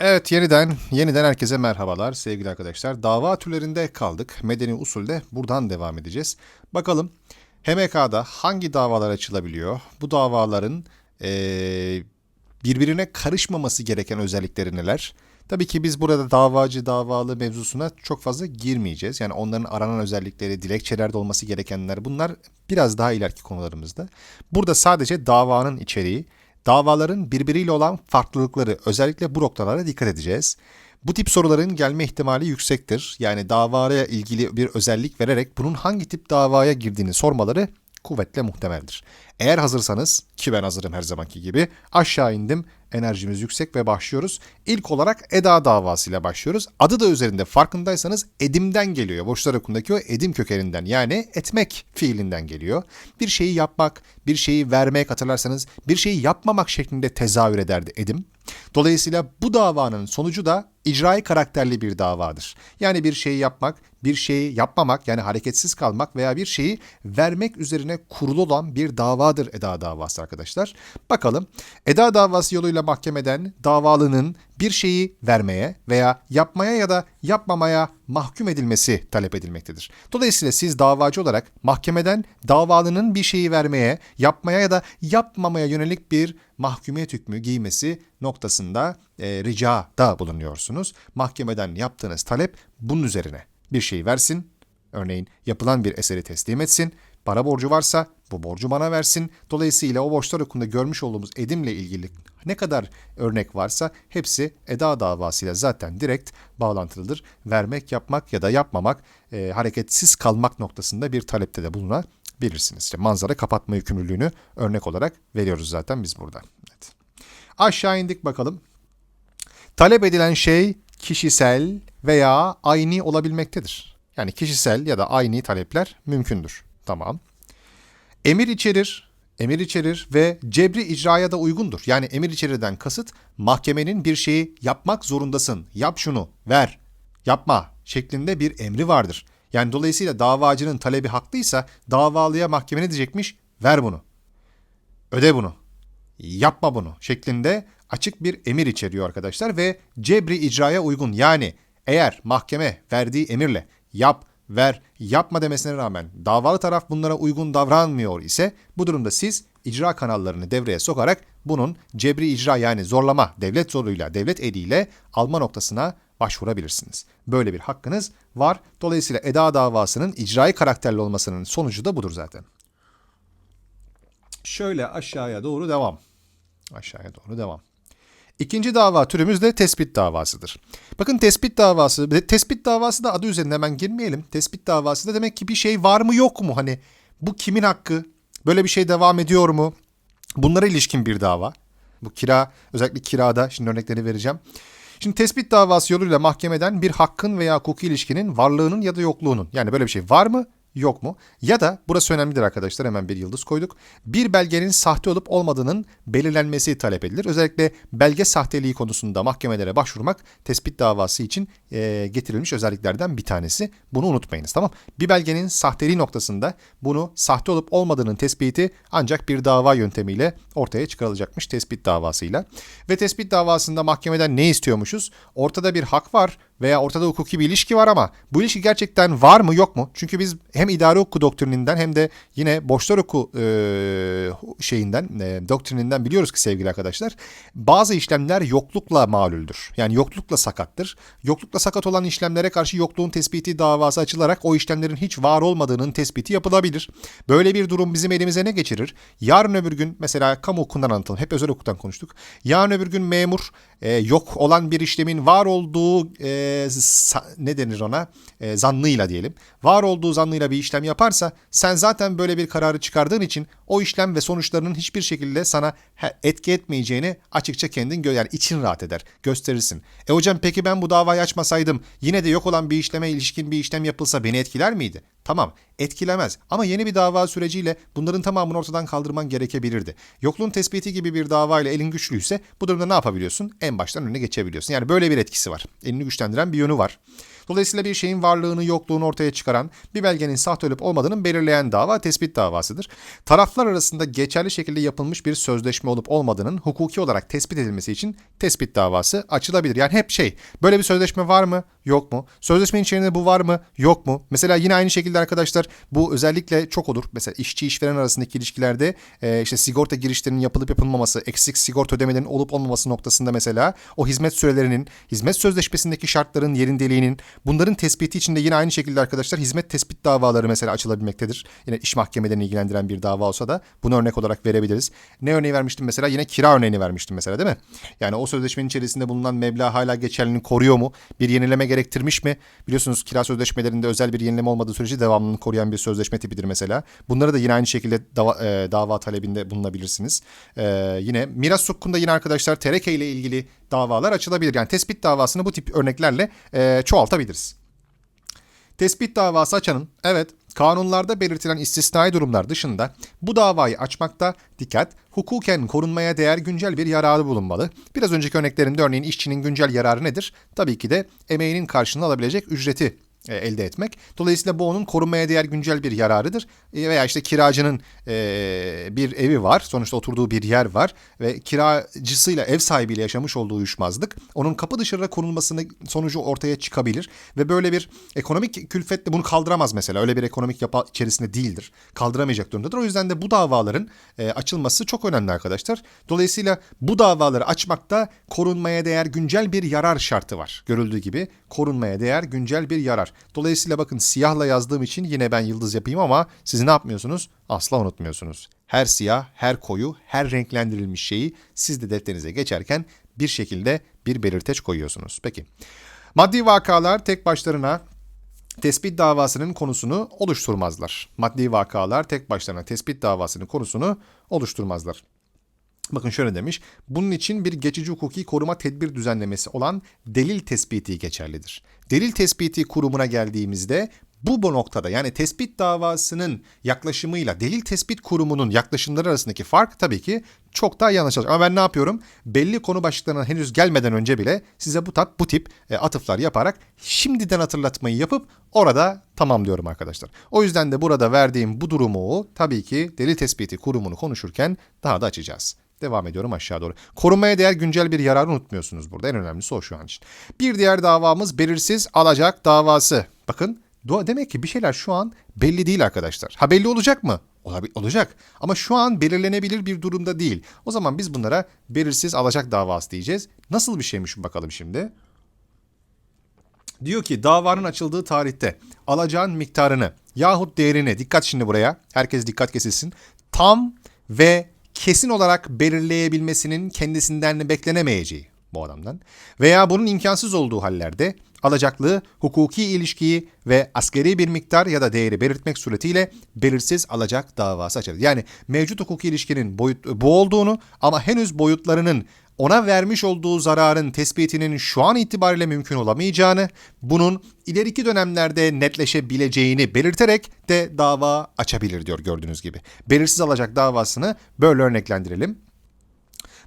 Evet yeniden yeniden herkese merhabalar sevgili arkadaşlar. Dava türlerinde kaldık. Medeni usulde buradan devam edeceğiz. Bakalım HMK'da hangi davalar açılabiliyor? Bu davaların eee, birbirine karışmaması gereken özellikleri neler? Tabii ki biz burada davacı davalı mevzusuna çok fazla girmeyeceğiz. Yani onların aranan özellikleri, dilekçelerde olması gerekenler bunlar biraz daha ileriki konularımızda. Burada sadece davanın içeriği, davaların birbiriyle olan farklılıkları özellikle bu noktalara dikkat edeceğiz. Bu tip soruların gelme ihtimali yüksektir. Yani davaya ilgili bir özellik vererek bunun hangi tip davaya girdiğini sormaları kuvvetle muhtemeldir. Eğer hazırsanız ki ben hazırım her zamanki gibi aşağı indim. Enerjimiz yüksek ve başlıyoruz. İlk olarak Eda davasıyla başlıyoruz. Adı da üzerinde farkındaysanız edimden geliyor. Boşlar okundaki o edim kökeninden yani etmek fiilinden geliyor. Bir şeyi yapmak, bir şeyi vermek hatırlarsanız bir şeyi yapmamak şeklinde tezahür ederdi edim. Dolayısıyla bu davanın sonucu da icrai karakterli bir davadır. Yani bir şeyi yapmak, bir şeyi yapmamak yani hareketsiz kalmak veya bir şeyi vermek üzerine kurulu olan bir davadır Eda davası arkadaşlar. Bakalım Eda davası yoluyla mahkemeden davalının bir şeyi vermeye veya yapmaya ya da yapmamaya mahkum edilmesi talep edilmektedir. Dolayısıyla siz davacı olarak mahkemeden davalının bir şeyi vermeye, yapmaya ya da yapmamaya yönelik bir mahkumiyet hükmü giymesi noktasında e, ricada bulunuyorsunuz. Mahkemeden yaptığınız talep bunun üzerine bir şey versin. Örneğin yapılan bir eseri teslim etsin. Para borcu varsa bu borcu bana versin. Dolayısıyla o borçlar hakkında görmüş olduğumuz edimle ilgili ne kadar örnek varsa hepsi eda davasıyla zaten direkt bağlantılıdır. Vermek, yapmak ya da yapmamak, e, hareketsiz kalmak noktasında bir talepte de bulunabilirsiniz. İşte manzara kapatma yükümlülüğünü örnek olarak veriyoruz zaten biz burada. Evet. Aşağı indik bakalım. Talep edilen şey kişisel veya aynı olabilmektedir. Yani kişisel ya da aynı talepler mümkündür. Tamam. Emir içerir, emir içerir ve cebri icraya da uygundur. Yani emir içeriden kasıt mahkemenin bir şeyi yapmak zorundasın, yap şunu, ver, yapma şeklinde bir emri vardır. Yani dolayısıyla davacının talebi haklıysa davalıya mahkeme ne diyecekmiş? Ver bunu, öde bunu, yapma bunu şeklinde açık bir emir içeriyor arkadaşlar ve cebri icraya uygun. Yani eğer mahkeme verdiği emirle yap, ver, yapma demesine rağmen davalı taraf bunlara uygun davranmıyor ise bu durumda siz icra kanallarını devreye sokarak bunun cebri icra yani zorlama devlet zoruyla, devlet eliyle alma noktasına başvurabilirsiniz. Böyle bir hakkınız var. Dolayısıyla eda davasının icrai karakterli olmasının sonucu da budur zaten. Şöyle aşağıya doğru devam. Aşağıya doğru devam. İkinci dava türümüz de tespit davasıdır. Bakın tespit davası, tespit davası da adı üzerinde hemen girmeyelim. Tespit davası da demek ki bir şey var mı yok mu? Hani bu kimin hakkı? Böyle bir şey devam ediyor mu? Bunlara ilişkin bir dava. Bu kira, özellikle kirada, şimdi örneklerini vereceğim. Şimdi tespit davası yoluyla mahkemeden bir hakkın veya hukuki ilişkinin varlığının ya da yokluğunun yani böyle bir şey var mı yok mu? Ya da burası önemlidir arkadaşlar hemen bir yıldız koyduk. Bir belgenin sahte olup olmadığının belirlenmesi talep edilir. Özellikle belge sahteliği konusunda mahkemelere başvurmak tespit davası için e, getirilmiş özelliklerden bir tanesi. Bunu unutmayınız tamam. Bir belgenin sahteliği noktasında bunu sahte olup olmadığının tespiti ancak bir dava yöntemiyle ortaya çıkarılacakmış tespit davasıyla. Ve tespit davasında mahkemeden ne istiyormuşuz? Ortada bir hak var veya ortada hukuki bir ilişki var ama bu ilişki gerçekten var mı yok mu? Çünkü biz hem idari hukuku doktrininden hem de yine borçlar hukuku e, şeyinden e, doktrininden biliyoruz ki sevgili arkadaşlar bazı işlemler yoklukla malüldür. Yani yoklukla sakattır. Yoklukla sakat olan işlemlere karşı yokluğun tespiti davası açılarak o işlemlerin hiç var olmadığının tespiti yapılabilir. Böyle bir durum bizim elimize ne geçirir? Yarın öbür gün mesela kamu hukukundan anlatalım. Hep özel hukuktan konuştuk. Yarın öbür gün memur e, yok olan bir işlemin var olduğu e, sa- ne denir ona? E, zannıyla diyelim. Var olduğu zannıyla bir işlem yaparsa sen zaten böyle bir kararı çıkardığın için o işlem ve sonuçlarının hiçbir şekilde sana etki etmeyeceğini açıkça kendin gö yani için rahat eder. Gösterirsin. E hocam peki ben bu davayı açmasaydım yine de yok olan bir işleme ilişkin bir işlem yapılsa beni etkiler miydi? Tamam etkilemez ama yeni bir dava süreciyle bunların tamamını ortadan kaldırman gerekebilirdi. Yokluğun tespiti gibi bir dava ile elin güçlüyse bu durumda ne yapabiliyorsun? En baştan önüne geçebiliyorsun. Yani böyle bir etkisi var. Elini güçlendiren bir yönü var. Dolayısıyla bir şeyin varlığını yokluğunu ortaya çıkaran bir belgenin sahte olup olmadığını belirleyen dava tespit davasıdır. Taraflar arasında geçerli şekilde yapılmış bir sözleşme olup olmadığının hukuki olarak tespit edilmesi için tespit davası açılabilir. Yani hep şey böyle bir sözleşme var mı yok mu? Sözleşmenin içerisinde bu var mı yok mu? Mesela yine aynı şekilde arkadaşlar bu özellikle çok olur. Mesela işçi işveren arasındaki ilişkilerde e, işte sigorta girişlerinin yapılıp yapılmaması, eksik sigorta ödemelerinin olup olmaması noktasında mesela o hizmet sürelerinin, hizmet sözleşmesindeki şartların yerindeliğinin bunların tespiti için de yine aynı şekilde arkadaşlar hizmet tespit davaları mesela açılabilmektedir. Yine iş mahkemelerini ilgilendiren bir dava olsa da bunu örnek olarak verebiliriz. Ne örneği vermiştim mesela? Yine kira örneğini vermiştim mesela değil mi? Yani o sözleşmenin içerisinde bulunan meblağ hala geçerliliğini koruyor mu? Bir yenileme gerektirmiş mi? Biliyorsunuz kira sözleşmelerinde özel bir yenileme olmadığı sürece devamlılığını koruyan bir sözleşme tipidir mesela. Bunları da yine aynı şekilde dava, e, dava talebinde bulunabilirsiniz. E, yine miras hukukunda yine arkadaşlar tereke ile ilgili davalar açılabilir. Yani tespit davasını bu tip örneklerle e, çoğaltabiliriz. Tespit davası açanın evet kanunlarda belirtilen istisnai durumlar dışında bu davayı açmakta dikkat hukuken korunmaya değer güncel bir yararı bulunmalı. Biraz önceki örneklerimde örneğin işçinin güncel yararı nedir? Tabii ki de emeğinin karşılığını alabilecek ücreti e, elde etmek. Dolayısıyla bu onun korunmaya değer güncel bir yararıdır. E, veya işte kiracının e, bir evi var. Sonuçta oturduğu bir yer var. Ve kiracısıyla ev sahibiyle yaşamış olduğu uyuşmazlık onun kapı dışarıda konulmasını sonucu ortaya çıkabilir. Ve böyle bir ekonomik külfetle bunu kaldıramaz mesela. Öyle bir ekonomik yapı içerisinde değildir. Kaldıramayacak durumdadır. O yüzden de bu davaların açılması çok önemli arkadaşlar. Dolayısıyla bu davaları açmakta korunmaya değer güncel bir yarar şartı var. Görüldüğü gibi korunmaya değer güncel bir yarar. Dolayısıyla bakın siyahla yazdığım için yine ben yıldız yapayım ama siz ne yapmıyorsunuz? Asla unutmuyorsunuz. Her siyah, her koyu, her renklendirilmiş şeyi siz de defterinize geçerken bir şekilde bir belirteç koyuyorsunuz. Peki. Maddi vakalar tek başlarına tespit davasının konusunu oluşturmazlar. Maddi vakalar tek başlarına tespit davasının konusunu oluşturmazlar. Bakın şöyle demiş. Bunun için bir geçici hukuki koruma tedbir düzenlemesi olan delil tespiti geçerlidir. Delil tespiti kurumuna geldiğimizde bu bu noktada yani tespit davasının yaklaşımıyla delil tespit kurumunun yaklaşımları arasındaki fark tabii ki çok daha iyi anlaşılacak. Ama ben ne yapıyorum? Belli konu başlıklarına henüz gelmeden önce bile size bu tat bu tip e, atıflar yaparak şimdiden hatırlatmayı yapıp orada tamam diyorum arkadaşlar. O yüzden de burada verdiğim bu durumu tabii ki delil tespiti kurumunu konuşurken daha da açacağız. Devam ediyorum aşağı doğru. Korunmaya değer güncel bir yararı unutmuyorsunuz burada. En önemlisi o şu an için. Bir diğer davamız belirsiz alacak davası. Bakın demek ki bir şeyler şu an belli değil arkadaşlar. Ha belli olacak mı? Olabil olacak. Ama şu an belirlenebilir bir durumda değil. O zaman biz bunlara belirsiz alacak davası diyeceğiz. Nasıl bir şeymiş bakalım şimdi. Diyor ki davanın açıldığı tarihte alacağın miktarını yahut değerini dikkat şimdi buraya herkes dikkat kesilsin tam ve kesin olarak belirleyebilmesinin kendisinden beklenemeyeceği bu adamdan veya bunun imkansız olduğu hallerde alacaklığı hukuki ilişkiyi ve askeri bir miktar ya da değeri belirtmek suretiyle belirsiz alacak davası açar. Yani mevcut hukuki ilişkinin boyut, bu olduğunu ama henüz boyutlarının ona vermiş olduğu zararın tespitinin şu an itibariyle mümkün olamayacağını, bunun ileriki dönemlerde netleşebileceğini belirterek de dava açabilir diyor gördüğünüz gibi. Belirsiz alacak davasını böyle örneklendirelim.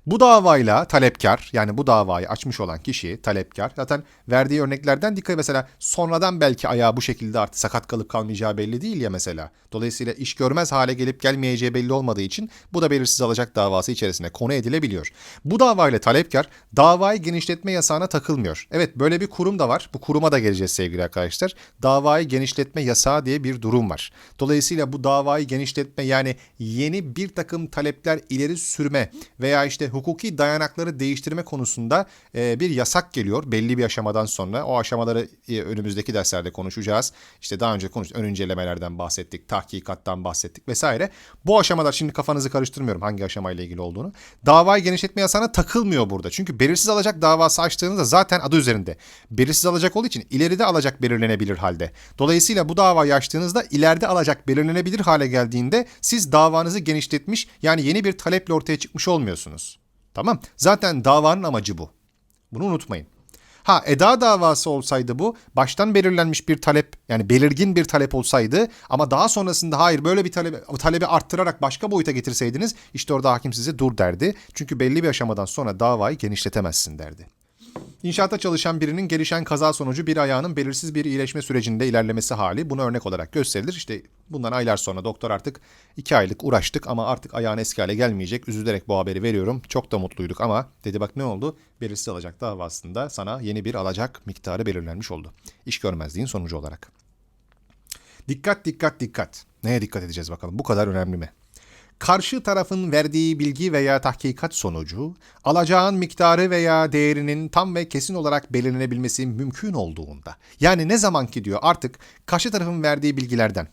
Bu davayla talepkar yani bu davayı açmış olan kişi talepkar zaten verdiği örneklerden dikkat mesela sonradan belki ayağı bu şekilde artık sakat kalıp kalmayacağı belli değil ya mesela. Dolayısıyla iş görmez hale gelip gelmeyeceği belli olmadığı için bu da belirsiz alacak davası içerisine konu edilebiliyor. Bu davayla talepkar davayı genişletme yasağına takılmıyor. Evet böyle bir kurum da var. Bu kuruma da geleceğiz sevgili arkadaşlar. Davayı genişletme yasağı diye bir durum var. Dolayısıyla bu davayı genişletme yani yeni bir takım talepler ileri sürme veya işte hukuki dayanakları değiştirme konusunda e, bir yasak geliyor belli bir aşamadan sonra. O aşamaları e, önümüzdeki derslerde konuşacağız. İşte daha önce konuştuk. Ön incelemelerden bahsettik, tahkikattan bahsettik vesaire. Bu aşamalar şimdi kafanızı karıştırmıyorum hangi aşamayla ilgili olduğunu. Davayı genişletme yasağına takılmıyor burada. Çünkü belirsiz alacak davası açtığınızda zaten adı üzerinde. Belirsiz alacak olduğu için ileride alacak belirlenebilir halde. Dolayısıyla bu davayı açtığınızda ileride alacak belirlenebilir hale geldiğinde siz davanızı genişletmiş yani yeni bir taleple ortaya çıkmış olmuyorsunuz. Tamam. Zaten davanın amacı bu. Bunu unutmayın. Ha eda davası olsaydı bu baştan belirlenmiş bir talep yani belirgin bir talep olsaydı ama daha sonrasında hayır böyle bir talep, talebi arttırarak başka boyuta getirseydiniz işte orada hakim size dur derdi. Çünkü belli bir aşamadan sonra davayı genişletemezsin derdi. İnşaatta çalışan birinin gelişen kaza sonucu bir ayağının belirsiz bir iyileşme sürecinde ilerlemesi hali buna örnek olarak gösterilir. İşte bundan aylar sonra doktor artık iki aylık uğraştık ama artık ayağın eski hale gelmeyecek. Üzülerek bu haberi veriyorum. Çok da mutluyduk ama dedi bak ne oldu? Belirsiz alacak davasında sana yeni bir alacak miktarı belirlenmiş oldu. İş görmezliğin sonucu olarak. Dikkat dikkat dikkat. Neye dikkat edeceğiz bakalım? Bu kadar önemli mi? Karşı tarafın verdiği bilgi veya tahkikat sonucu, alacağın miktarı veya değerinin tam ve kesin olarak belirlenebilmesi mümkün olduğunda, yani ne zaman ki diyor artık karşı tarafın verdiği bilgilerden,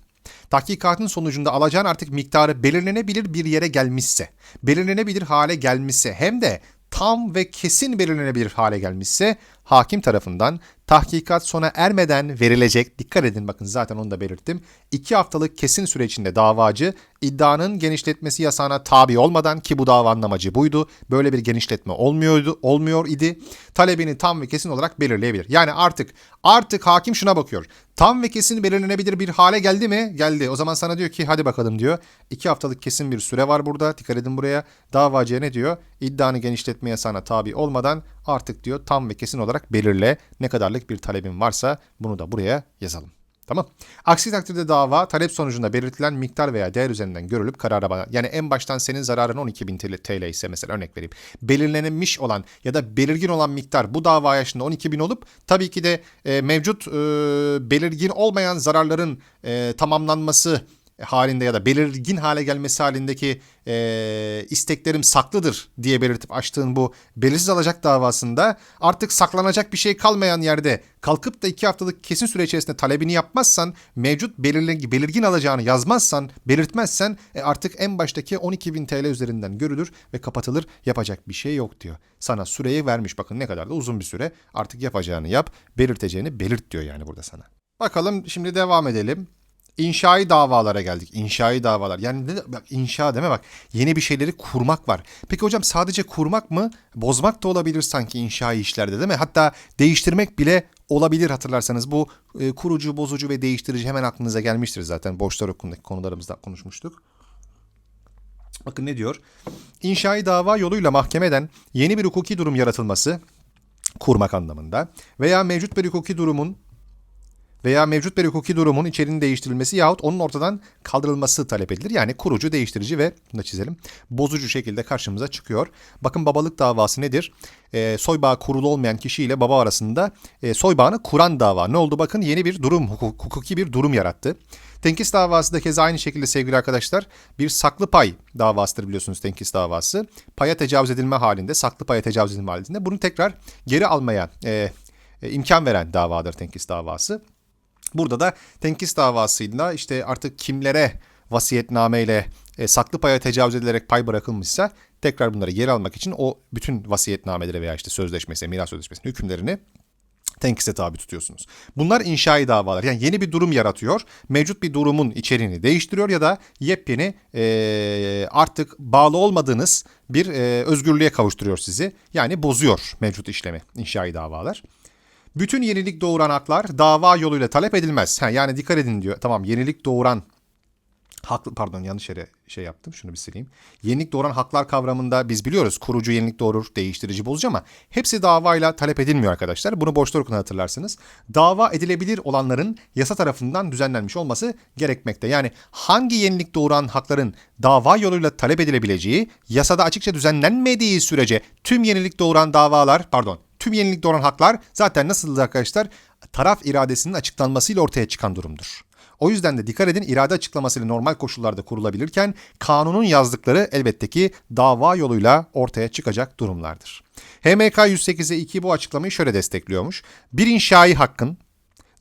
tahkikatın sonucunda alacağın artık miktarı belirlenebilir bir yere gelmişse, belirlenebilir hale gelmişse hem de tam ve kesin belirlenebilir hale gelmişse hakim tarafından tahkikat sona ermeden verilecek, dikkat edin bakın zaten onu da belirttim, 2 haftalık kesin süre içinde davacı iddianın genişletmesi yasağına tabi olmadan ki bu davanın amacı buydu, böyle bir genişletme olmuyordu, olmuyor idi, talebini tam ve kesin olarak belirleyebilir. Yani artık artık hakim şuna bakıyor. Tam ve kesin belirlenebilir bir hale geldi mi? Geldi. O zaman sana diyor ki hadi bakalım diyor. 2 haftalık kesin bir süre var burada. Dikkat edin buraya. Davacıya ne diyor? İddianı genişletme yasağına tabi olmadan artık diyor tam ve kesin olarak belirle. Ne kadarlık bir talebin varsa bunu da buraya yazalım. Tamam. Aksi takdirde dava talep sonucunda belirtilen miktar veya değer üzerinden görülüp karara bağlı. Yani en baştan senin zararın 12.000 TL ise mesela örnek vereyim. Belirlenmiş olan ya da belirgin olan miktar bu dava yaşında 12.000 olup tabii ki de e, mevcut e, belirgin olmayan zararların e, tamamlanması halinde ya da belirgin hale gelmesi halindeki e, isteklerim saklıdır diye belirtip açtığın bu belirsiz alacak davasında artık saklanacak bir şey kalmayan yerde kalkıp da iki haftalık kesin süre içerisinde talebini yapmazsan mevcut belirli, belirgin alacağını yazmazsan belirtmezsen e, artık en baştaki 12.000 TL üzerinden görülür ve kapatılır yapacak bir şey yok diyor. Sana süreyi vermiş bakın ne kadar da uzun bir süre artık yapacağını yap belirteceğini belirt diyor yani burada sana. Bakalım şimdi devam edelim. İnşai davalara geldik. İnşai davalar. Yani ne, bak inşa deme bak. Yeni bir şeyleri kurmak var. Peki hocam sadece kurmak mı? Bozmak da olabilir sanki inşai işlerde değil mi? Hatta değiştirmek bile olabilir hatırlarsanız. Bu e, kurucu, bozucu ve değiştirici hemen aklınıza gelmiştir zaten. Borçlar okundaki konularımızda konuşmuştuk. Bakın ne diyor? İnşai dava yoluyla mahkemeden yeni bir hukuki durum yaratılması, kurmak anlamında veya mevcut bir hukuki durumun veya mevcut bir hukuki durumun içeriğinin değiştirilmesi yahut onun ortadan kaldırılması talep edilir. Yani kurucu, değiştirici ve bunu da çizelim. Bozucu şekilde karşımıza çıkıyor. Bakın babalık davası nedir? E, soy bağı kurulu olmayan kişi ile baba arasında e, soy bağını kuran dava. Ne oldu? Bakın yeni bir durum, hukuk, hukuki bir durum yarattı. Tenkis davası da keza aynı şekilde sevgili arkadaşlar bir saklı pay davasıdır biliyorsunuz tenkis davası. Paya tecavüz edilme halinde, saklı paya tecavüz edilme halinde bunu tekrar geri almaya e, e, imkan veren davadır tenkis davası. Burada da tenkis davasıyla işte artık kimlere vasiyetnameyle e, saklı paya tecavüz edilerek pay bırakılmışsa tekrar bunları geri almak için o bütün vasiyetnameleri veya işte sözleşmesi, miras sözleşmesinin hükümlerini tenkise tabi tutuyorsunuz. Bunlar inşai davalar. Yani yeni bir durum yaratıyor. Mevcut bir durumun içeriğini değiştiriyor ya da yepyeni e, artık bağlı olmadığınız bir e, özgürlüğe kavuşturuyor sizi. Yani bozuyor mevcut işlemi inşai davalar. Bütün yenilik doğuran haklar dava yoluyla talep edilmez. Ha, yani dikkat edin diyor. Tamam yenilik doğuran haklı pardon yanlış yere şey yaptım şunu bir sileyim. Yenilik doğuran haklar kavramında biz biliyoruz kurucu yenilik doğurur, değiştirici bozucu ama hepsi davayla talep edilmiyor arkadaşlar. Bunu borçlar okuna hatırlarsınız. Dava edilebilir olanların yasa tarafından düzenlenmiş olması gerekmekte. Yani hangi yenilik doğuran hakların dava yoluyla talep edilebileceği yasada açıkça düzenlenmediği sürece tüm yenilik doğuran davalar pardon tüm yenilik doğuran haklar zaten nasıldır arkadaşlar? Taraf iradesinin açıklanmasıyla ortaya çıkan durumdur. O yüzden de dikkat edin irade açıklamasıyla normal koşullarda kurulabilirken kanunun yazdıkları elbette ki dava yoluyla ortaya çıkacak durumlardır. HMK 108'e 2 bu açıklamayı şöyle destekliyormuş. Bir inşai hakkın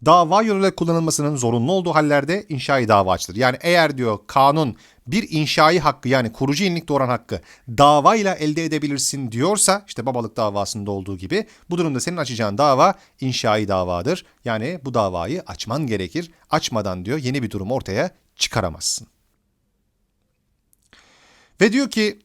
dava yoluyla kullanılmasının zorunlu olduğu hallerde inşai dava açılır. Yani eğer diyor kanun bir inşai hakkı yani kurucu yenilik doğuran hakkı davayla elde edebilirsin diyorsa işte babalık davasında olduğu gibi bu durumda senin açacağın dava inşai davadır. Yani bu davayı açman gerekir. Açmadan diyor yeni bir durum ortaya çıkaramazsın. Ve diyor ki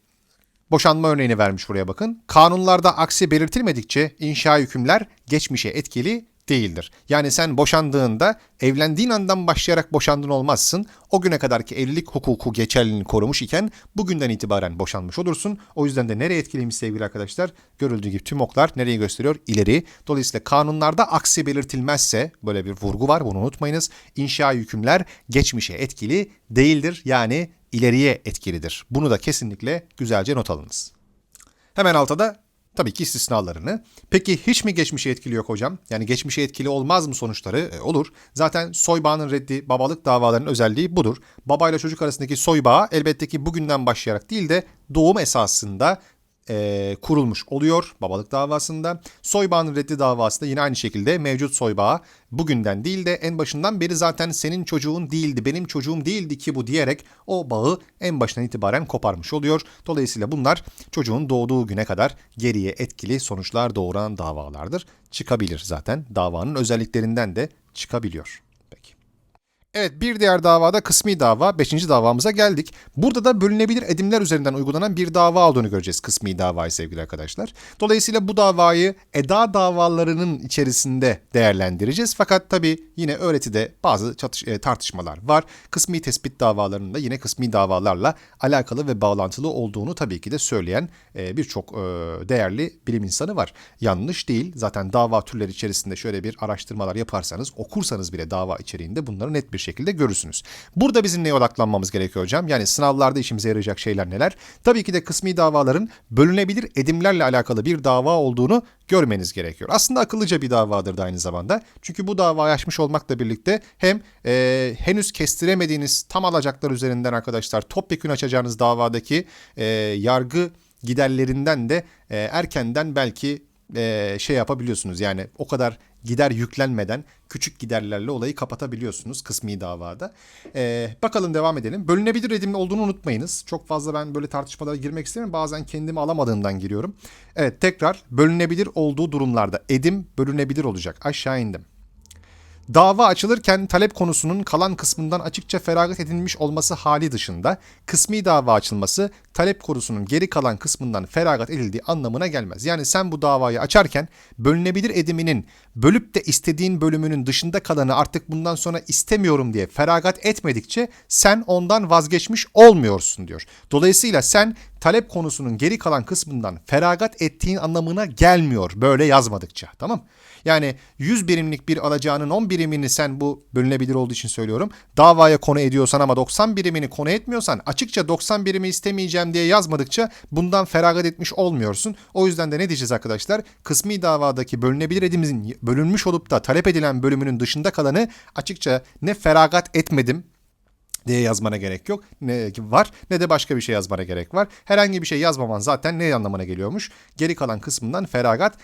boşanma örneğini vermiş buraya bakın. Kanunlarda aksi belirtilmedikçe inşa hükümler geçmişe etkili değildir. Yani sen boşandığında evlendiğin andan başlayarak boşandın olmazsın. O güne kadarki evlilik hukuku geçerliliğini korumuş iken bugünden itibaren boşanmış olursun. O yüzden de nereye etkiliymiş sevgili arkadaşlar? Görüldüğü gibi tüm oklar nereyi gösteriyor? İleri. Dolayısıyla kanunlarda aksi belirtilmezse böyle bir vurgu var bunu unutmayınız. İnşa hükümler geçmişe etkili değildir. Yani ileriye etkilidir. Bunu da kesinlikle güzelce not alınız. Hemen altta da Tabii ki istisnalarını. Peki hiç mi geçmişe etkili yok hocam? Yani geçmişe etkili olmaz mı sonuçları? E, olur. Zaten soy bağının reddi, babalık davalarının özelliği budur. Babayla çocuk arasındaki soy bağı elbette ki bugünden başlayarak değil de doğum esasında e, kurulmuş oluyor babalık davasında. Soybağın reddi davası da yine aynı şekilde mevcut soybağı bugünden değil de en başından beri zaten senin çocuğun değildi, benim çocuğum değildi ki bu diyerek o bağı en başından itibaren koparmış oluyor. Dolayısıyla bunlar çocuğun doğduğu güne kadar geriye etkili sonuçlar doğuran davalardır. Çıkabilir zaten davanın özelliklerinden de çıkabiliyor. Evet bir diğer davada kısmi dava. Beşinci davamıza geldik. Burada da bölünebilir edimler üzerinden uygulanan bir dava olduğunu göreceğiz kısmi davayı sevgili arkadaşlar. Dolayısıyla bu davayı eda davalarının içerisinde değerlendireceğiz. Fakat tabii yine öğretide bazı e, tartışmalar var. Kısmi tespit davalarının da yine kısmi davalarla alakalı ve bağlantılı olduğunu tabii ki de söyleyen e, birçok e, değerli bilim insanı var. Yanlış değil. Zaten dava türleri içerisinde şöyle bir araştırmalar yaparsanız, okursanız bile dava içeriğinde bunları net bir şekilde görürsünüz. Burada bizim neye odaklanmamız gerekiyor hocam? Yani sınavlarda işimize yarayacak şeyler neler? Tabii ki de kısmi davaların bölünebilir edimlerle alakalı bir dava olduğunu görmeniz gerekiyor. Aslında akıllıca bir davadır da aynı zamanda. Çünkü bu davayı açmış olmakla birlikte hem e, henüz kestiremediğiniz tam alacaklar üzerinden arkadaşlar topyekün açacağınız davadaki e, yargı giderlerinden de e, erkenden belki e, şey yapabiliyorsunuz. Yani o kadar gider yüklenmeden küçük giderlerle olayı kapatabiliyorsunuz kısmi davada. E, bakalım devam edelim. Bölünebilir edimli olduğunu unutmayınız. Çok fazla ben böyle tartışmalara girmek istemiyorum. Bazen kendimi alamadığımdan giriyorum. Evet tekrar bölünebilir olduğu durumlarda edim bölünebilir olacak. Aşağı indim. Dava açılırken talep konusunun kalan kısmından açıkça feragat edilmiş olması hali dışında kısmi dava açılması talep konusunun geri kalan kısmından feragat edildiği anlamına gelmez. Yani sen bu davayı açarken bölünebilir ediminin bölüp de istediğin bölümünün dışında kalanı artık bundan sonra istemiyorum diye feragat etmedikçe sen ondan vazgeçmiş olmuyorsun diyor. Dolayısıyla sen talep konusunun geri kalan kısmından feragat ettiğin anlamına gelmiyor böyle yazmadıkça tamam yani 100 birimlik bir alacağının 10 birimini sen bu bölünebilir olduğu için söylüyorum. Davaya konu ediyorsan ama 90 birimini konu etmiyorsan açıkça 90 birimi istemeyeceğim diye yazmadıkça bundan feragat etmiş olmuyorsun. O yüzden de ne diyeceğiz arkadaşlar? Kısmi davadaki bölünebilir edimizin bölünmüş olup da talep edilen bölümünün dışında kalanı açıkça ne feragat etmedim diye yazmana gerek yok. Ne var ne de başka bir şey yazmana gerek var. Herhangi bir şey yazmaman zaten ne anlamına geliyormuş? Geri kalan kısmından feragat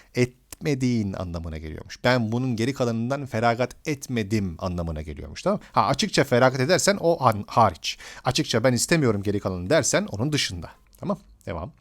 etmediğin anlamına geliyormuş. Ben bunun geri kalanından feragat etmedim anlamına geliyormuş tamam Ha açıkça feragat edersen o hariç. Açıkça ben istemiyorum geri kalanını dersen onun dışında. Tamam devam.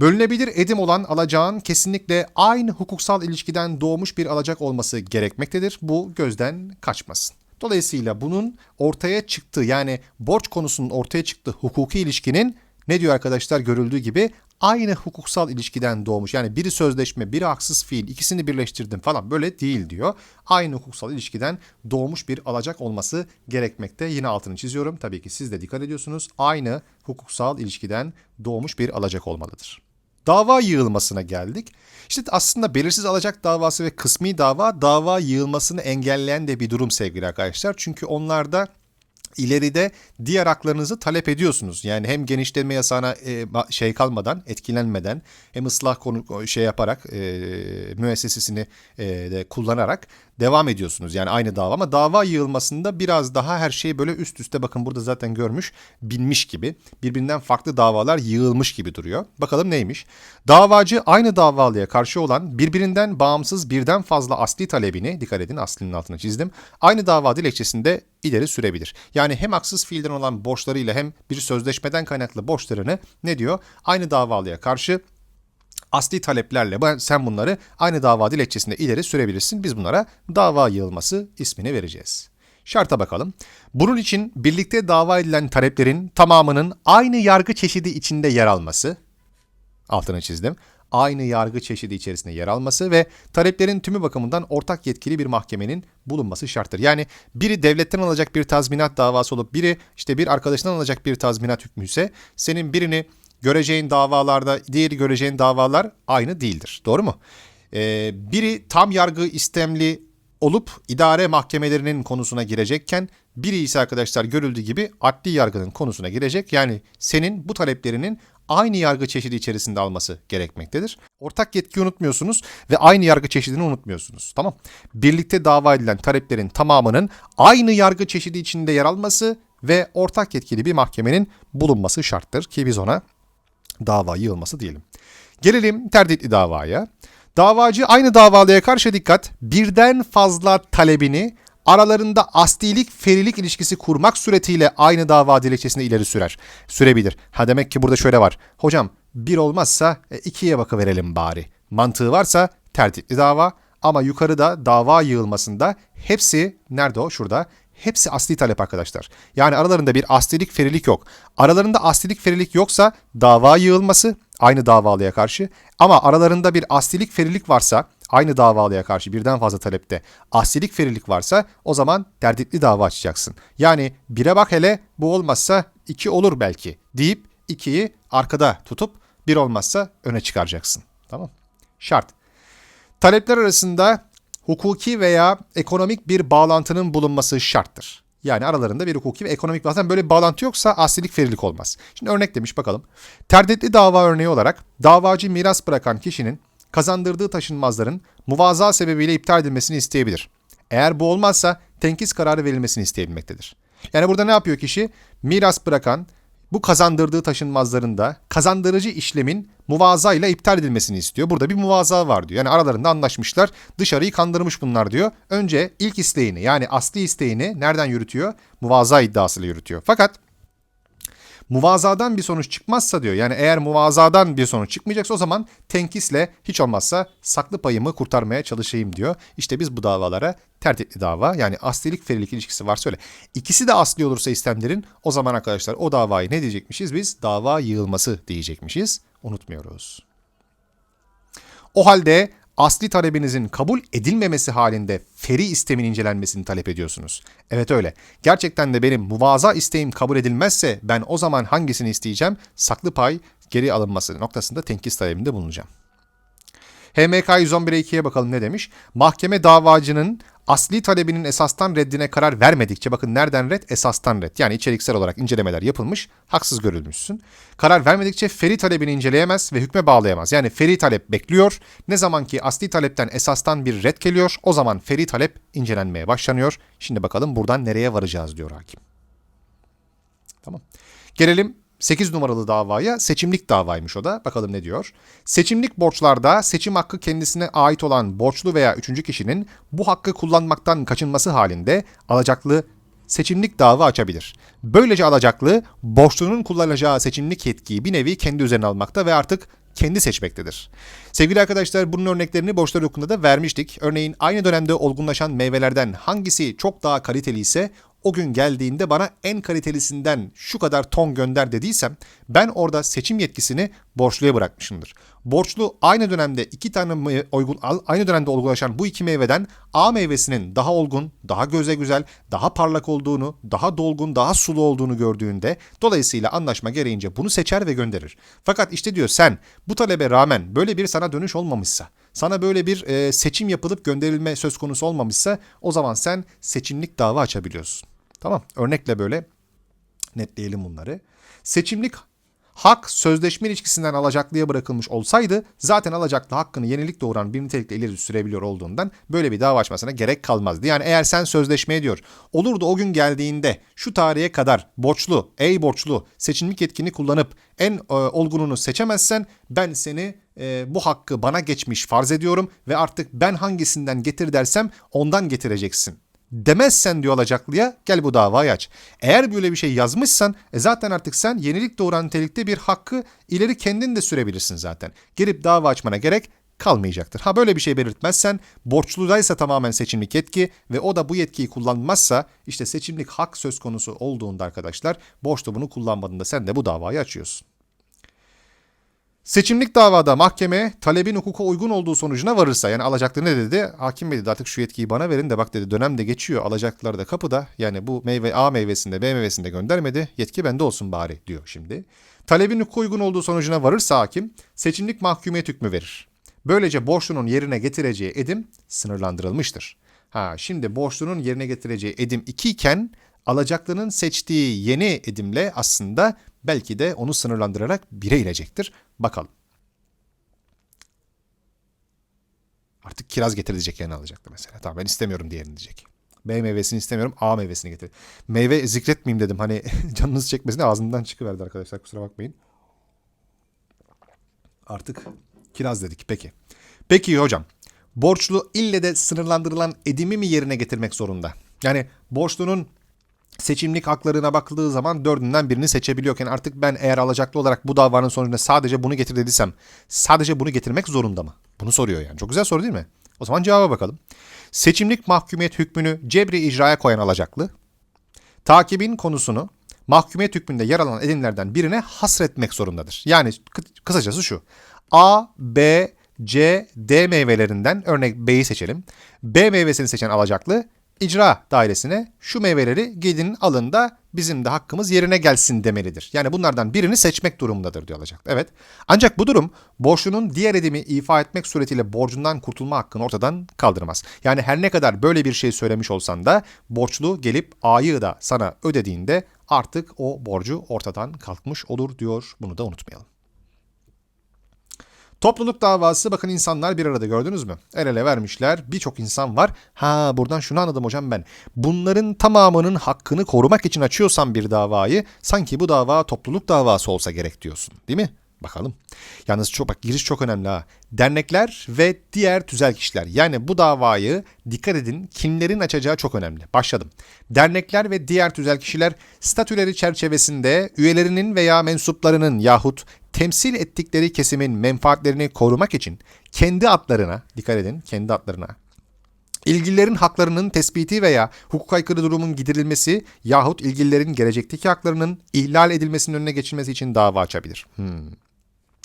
Bölünebilir edim olan alacağın kesinlikle aynı hukuksal ilişkiden doğmuş bir alacak olması gerekmektedir. Bu gözden kaçmasın. Dolayısıyla bunun ortaya çıktığı yani borç konusunun ortaya çıktığı hukuki ilişkinin ne diyor arkadaşlar görüldüğü gibi aynı hukuksal ilişkiden doğmuş. Yani biri sözleşme, biri haksız fiil, ikisini birleştirdim falan böyle değil diyor. Aynı hukuksal ilişkiden doğmuş bir alacak olması gerekmekte. Yine altını çiziyorum. Tabii ki siz de dikkat ediyorsunuz. Aynı hukuksal ilişkiden doğmuş bir alacak olmalıdır. Dava yığılmasına geldik. İşte aslında belirsiz alacak davası ve kısmi dava dava yığılmasını engelleyen de bir durum sevgili arkadaşlar. Çünkü onlarda ileride diğer haklarınızı talep ediyorsunuz. Yani hem genişleme yasağına e, şey kalmadan, etkilenmeden hem ıslah konu şey yaparak e, müessesesini e, de kullanarak devam ediyorsunuz. Yani aynı dava ama dava yığılmasında biraz daha her şey böyle üst üste bakın burada zaten görmüş, binmiş gibi. Birbirinden farklı davalar yığılmış gibi duruyor. Bakalım neymiş? Davacı aynı davalıya karşı olan birbirinden bağımsız birden fazla asli talebini, dikkat edin aslının altına çizdim, aynı dava dilekçesinde ileri sürebilir. Yani hem haksız fiilden olan borçlarıyla hem bir sözleşmeden kaynaklı borçlarını ne diyor? Aynı davalıya karşı asli taleplerle ben- sen bunları aynı dava dilekçesinde ileri sürebilirsin. Biz bunlara dava yığılması ismini vereceğiz. Şarta bakalım. Bunun için birlikte dava edilen taleplerin tamamının aynı yargı çeşidi içinde yer alması, altını çizdim. aynı yargı çeşidi içerisinde yer alması ve taleplerin tümü bakımından ortak yetkili bir mahkemenin bulunması şarttır. Yani biri devletten alacak bir tazminat davası olup biri işte bir arkadaşından alacak bir tazminat hükmü ise senin birini göreceğin davalarda diğeri göreceğin davalar aynı değildir. Doğru mu? Ee, biri tam yargı istemli olup idare mahkemelerinin konusuna girecekken biri ise arkadaşlar görüldüğü gibi adli yargının konusuna girecek. Yani senin bu taleplerinin aynı yargı çeşidi içerisinde alması gerekmektedir. Ortak yetki unutmuyorsunuz ve aynı yargı çeşidini unutmuyorsunuz. Tamam. Birlikte dava edilen taleplerin tamamının aynı yargı çeşidi içinde yer alması ve ortak yetkili bir mahkemenin bulunması şarttır ki biz ona dava yığılması diyelim. Gelelim terditli davaya. Davacı aynı davalıya karşı dikkat birden fazla talebini aralarında aslilik ferilik ilişkisi kurmak suretiyle aynı dava dilekçesini ileri sürer. Sürebilir. Ha demek ki burada şöyle var. Hocam bir olmazsa e, ikiye bakıverelim bari. Mantığı varsa terditli dava ama yukarıda dava yığılmasında hepsi nerede o? Şurada. Hepsi asli talep arkadaşlar. Yani aralarında bir aslilik ferilik yok. Aralarında aslilik ferilik yoksa dava yığılması aynı davalıya karşı ama aralarında bir aslilik ferilik varsa aynı davalıya karşı birden fazla talepte aslilik ferilik varsa o zaman derditli dava açacaksın. Yani bire bak hele bu olmazsa iki olur belki deyip ikiyi arkada tutup bir olmazsa öne çıkaracaksın. Tamam Şart. Talepler arasında hukuki veya ekonomik bir bağlantının bulunması şarttır. Yani aralarında bir hukuki ve ekonomik bazen böyle bir bağlantı yoksa aslilik ferilik olmaz. Şimdi örnek demiş bakalım. Terditli dava örneği olarak davacı miras bırakan kişinin kazandırdığı taşınmazların muvaza sebebiyle iptal edilmesini isteyebilir. Eğer bu olmazsa tenkis kararı verilmesini isteyebilmektedir. Yani burada ne yapıyor kişi? Miras bırakan bu kazandırdığı taşınmazların da kazandırıcı işlemin muvaza ile iptal edilmesini istiyor. Burada bir muvaza var diyor. Yani aralarında anlaşmışlar. Dışarıyı kandırmış bunlar diyor. Önce ilk isteğini yani asli isteğini nereden yürütüyor? Muvaza iddiasıyla yürütüyor. Fakat muvazadan bir sonuç çıkmazsa diyor. Yani eğer muvazadan bir sonuç çıkmayacaksa o zaman tenkisle hiç olmazsa saklı payımı kurtarmaya çalışayım diyor. İşte biz bu davalara tertipli dava yani aslilik ferilik ilişkisi varsa öyle. İkisi de asli olursa istemlerin o zaman arkadaşlar o davayı ne diyecekmişiz biz? Dava yığılması diyecekmişiz. Unutmuyoruz. O halde asli talebinizin kabul edilmemesi halinde feri istemin incelenmesini talep ediyorsunuz. Evet öyle. Gerçekten de benim muvaza isteğim kabul edilmezse ben o zaman hangisini isteyeceğim? Saklı pay geri alınması noktasında tenkis talebinde bulunacağım. HMK 111'e 2'ye bakalım ne demiş? Mahkeme davacının asli talebinin esastan reddine karar vermedikçe bakın nereden red? Esastan red. Yani içeriksel olarak incelemeler yapılmış, haksız görülmüşsün. Karar vermedikçe feri talebini inceleyemez ve hükme bağlayamaz. Yani feri talep bekliyor. Ne zaman ki asli talepten esastan bir red geliyor o zaman feri talep incelenmeye başlanıyor. Şimdi bakalım buradan nereye varacağız diyor hakim. Tamam. Gelelim 8 numaralı davaya seçimlik davaymış o da. Bakalım ne diyor. Seçimlik borçlarda seçim hakkı kendisine ait olan borçlu veya üçüncü kişinin bu hakkı kullanmaktan kaçınması halinde alacaklı seçimlik dava açabilir. Böylece alacaklı borçlunun kullanacağı seçimlik yetkiyi bir nevi kendi üzerine almakta ve artık kendi seçmektedir. Sevgili arkadaşlar bunun örneklerini borçlar hakkında da vermiştik. Örneğin aynı dönemde olgunlaşan meyvelerden hangisi çok daha kaliteli ise o gün geldiğinde bana en kalitelisinden şu kadar ton gönder dediysem ben orada seçim yetkisini borçluya bırakmışımdır. Borçlu aynı dönemde iki tane uygun, aynı dönemde olgunlaşan bu iki meyveden A meyvesinin daha olgun, daha göze güzel, daha parlak olduğunu, daha dolgun, daha sulu olduğunu gördüğünde dolayısıyla anlaşma gereğince bunu seçer ve gönderir. Fakat işte diyor sen bu talebe rağmen böyle bir sana dönüş olmamışsa, sana böyle bir e, seçim yapılıp gönderilme söz konusu olmamışsa o zaman sen seçimlik dava açabiliyorsun. Tamam. Örnekle böyle netleyelim bunları. Seçimlik hak sözleşme ilişkisinden alacaklıya bırakılmış olsaydı zaten alacaklı hakkını yenilik doğuran bir nitelikle ileri sürebiliyor olduğundan böyle bir dava açmasına gerek kalmazdı. Yani eğer sen sözleşmeye diyor olur da o gün geldiğinde şu tarihe kadar borçlu, ey borçlu seçimlik yetkini kullanıp en e, olgununu seçemezsen ben seni e, bu hakkı bana geçmiş farz ediyorum ve artık ben hangisinden getir dersem ondan getireceksin demezsen diyor alacaklıya gel bu davayı aç. Eğer böyle bir şey yazmışsan e zaten artık sen yenilik doğuran nitelikte bir hakkı ileri kendin de sürebilirsin zaten. Girip dava açmana gerek kalmayacaktır. Ha böyle bir şey belirtmezsen borçludaysa tamamen seçimlik yetki ve o da bu yetkiyi kullanmazsa işte seçimlik hak söz konusu olduğunda arkadaşlar borçlu bunu kullanmadığında sen de bu davayı açıyorsun. Seçimlik davada mahkeme talebin hukuka uygun olduğu sonucuna varırsa yani alacaklı ne dedi? Hakim dedi artık şu yetkiyi bana verin de bak dedi dönem de geçiyor alacaklılar da kapıda. Yani bu meyve A meyvesinde B meyvesinde göndermedi yetki bende olsun bari diyor şimdi. Talebin hukuka uygun olduğu sonucuna varırsa hakim seçimlik mahkumiyet hükmü verir. Böylece borçlunun yerine getireceği edim sınırlandırılmıştır. Ha şimdi borçlunun yerine getireceği edim 2 iken alacaklının seçtiği yeni edimle aslında belki de onu sınırlandırarak 1'e inecektir. Bakalım. Artık kiraz getirilecek yani alacaklı mesela. Tamam ben istemiyorum diğerini diyecek. B meyvesini istemiyorum A meyvesini getir. Meyve zikretmeyeyim dedim. Hani canınız çekmesin ağzımdan çıkıverdi arkadaşlar kusura bakmayın. Artık kiraz dedik peki. Peki hocam borçlu ille de sınırlandırılan edimi mi yerine getirmek zorunda? Yani borçlunun seçimlik haklarına bakıldığı zaman dördünden birini seçebiliyorken artık ben eğer alacaklı olarak bu davanın sonucunda sadece bunu getir dediysem sadece bunu getirmek zorunda mı? Bunu soruyor yani. Çok güzel soru değil mi? O zaman cevaba bakalım. Seçimlik mahkumiyet hükmünü cebri icraya koyan alacaklı, takibin konusunu mahkumiyet hükmünde yer alan edimlerden birine hasretmek zorundadır. Yani kı- kısacası şu. A, B, C, D meyvelerinden örnek B'yi seçelim. B meyvesini seçen alacaklı icra dairesine şu meyveleri gidin alın da bizim de hakkımız yerine gelsin demelidir. Yani bunlardan birini seçmek durumundadır diyor alacaklı. Evet. Ancak bu durum borçlunun diğer edimi ifa etmek suretiyle borcundan kurtulma hakkını ortadan kaldırmaz. Yani her ne kadar böyle bir şey söylemiş olsan da borçlu gelip A'yı da sana ödediğinde artık o borcu ortadan kalkmış olur diyor. Bunu da unutmayalım. Topluluk davası bakın insanlar bir arada gördünüz mü? El ele vermişler. Birçok insan var. Ha buradan şunu anladım hocam ben. Bunların tamamının hakkını korumak için açıyorsan bir davayı sanki bu dava topluluk davası olsa gerek diyorsun. Değil mi? Bakalım. Yalnız çok bak giriş çok önemli ha. Dernekler ve diğer tüzel kişiler. Yani bu davayı dikkat edin kimlerin açacağı çok önemli. Başladım. Dernekler ve diğer tüzel kişiler statüleri çerçevesinde üyelerinin veya mensuplarının yahut temsil ettikleri kesimin menfaatlerini korumak için kendi adlarına, dikkat edin kendi adlarına, İlgililerin haklarının tespiti veya hukuk aykırı durumun giderilmesi yahut ilgililerin gelecekteki haklarının ihlal edilmesinin önüne geçilmesi için dava açabilir. Hmm.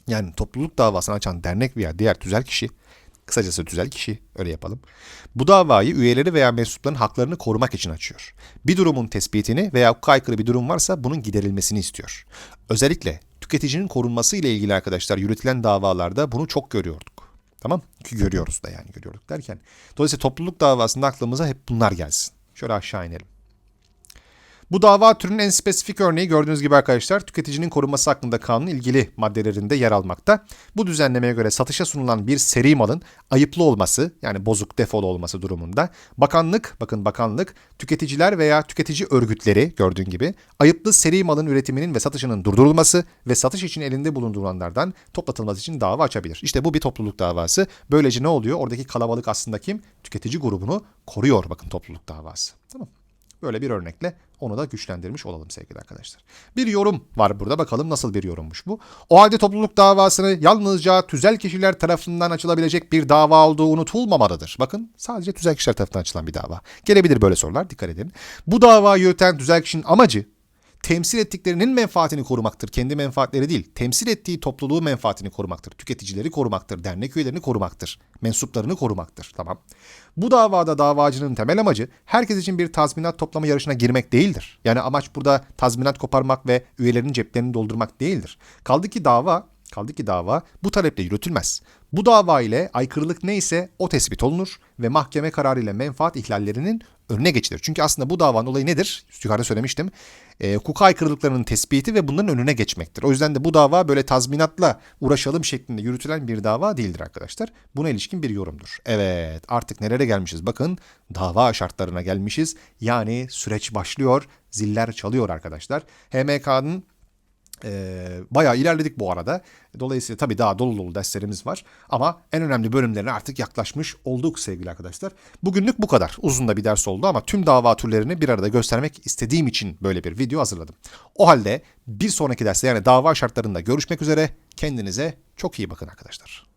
Yani topluluk davasını açan dernek veya diğer tüzel kişi, kısacası tüzel kişi öyle yapalım. Bu davayı üyeleri veya mensupların haklarını korumak için açıyor. Bir durumun tespitini veya hukuka aykırı bir durum varsa bunun giderilmesini istiyor. Özellikle tüketicinin korunması ile ilgili arkadaşlar yürütülen davalarda bunu çok görüyorduk. Tamam? Ki görüyoruz da yani görüyorduk derken. Dolayısıyla topluluk davasında aklımıza hep bunlar gelsin. Şöyle aşağı inelim. Bu dava türünün en spesifik örneği gördüğünüz gibi arkadaşlar tüketicinin korunması hakkında kanunun ilgili maddelerinde yer almakta. Bu düzenlemeye göre satışa sunulan bir seri malın ayıplı olması yani bozuk defol olması durumunda bakanlık bakın bakanlık tüketiciler veya tüketici örgütleri gördüğün gibi ayıplı seri malın üretiminin ve satışının durdurulması ve satış için elinde bulundurulanlardan toplatılması için dava açabilir. İşte bu bir topluluk davası. Böylece ne oluyor? Oradaki kalabalık aslında kim? Tüketici grubunu koruyor bakın topluluk davası. Tamam Böyle bir örnekle onu da güçlendirmiş olalım sevgili arkadaşlar. Bir yorum var burada bakalım nasıl bir yorummuş bu. O halde topluluk davasını yalnızca tüzel kişiler tarafından açılabilecek bir dava olduğu unutulmamalıdır. Bakın sadece tüzel kişiler tarafından açılan bir dava. Gelebilir böyle sorular dikkat edin. Bu dava yürüten tüzel kişinin amacı temsil ettiklerinin menfaatini korumaktır. Kendi menfaatleri değil. Temsil ettiği topluluğu menfaatini korumaktır. Tüketicileri korumaktır. Dernek üyelerini korumaktır. Mensuplarını korumaktır. Tamam. Bu davada davacının temel amacı herkes için bir tazminat toplama yarışına girmek değildir. Yani amaç burada tazminat koparmak ve üyelerin ceplerini doldurmak değildir. Kaldı ki dava Kaldı ki dava bu taleple yürütülmez. Bu dava ile aykırılık neyse o tespit olunur ve mahkeme kararı ile menfaat ihlallerinin önüne geçilir. Çünkü aslında bu davanın olayı nedir? Yukarıda söylemiştim. E, hukuka aykırılıklarının tespiti ve bunların önüne geçmektir. O yüzden de bu dava böyle tazminatla uğraşalım şeklinde yürütülen bir dava değildir arkadaşlar. Buna ilişkin bir yorumdur. Evet artık nereye gelmişiz? Bakın dava şartlarına gelmişiz. Yani süreç başlıyor. Ziller çalıyor arkadaşlar. HMK'nın e, bayağı ilerledik bu arada. Dolayısıyla tabii daha dolu dolu derslerimiz var. Ama en önemli bölümlerine artık yaklaşmış olduk sevgili arkadaşlar. Bugünlük bu kadar. Uzun da bir ders oldu ama tüm dava türlerini bir arada göstermek istediğim için böyle bir video hazırladım. O halde bir sonraki derste yani dava şartlarında görüşmek üzere. Kendinize çok iyi bakın arkadaşlar.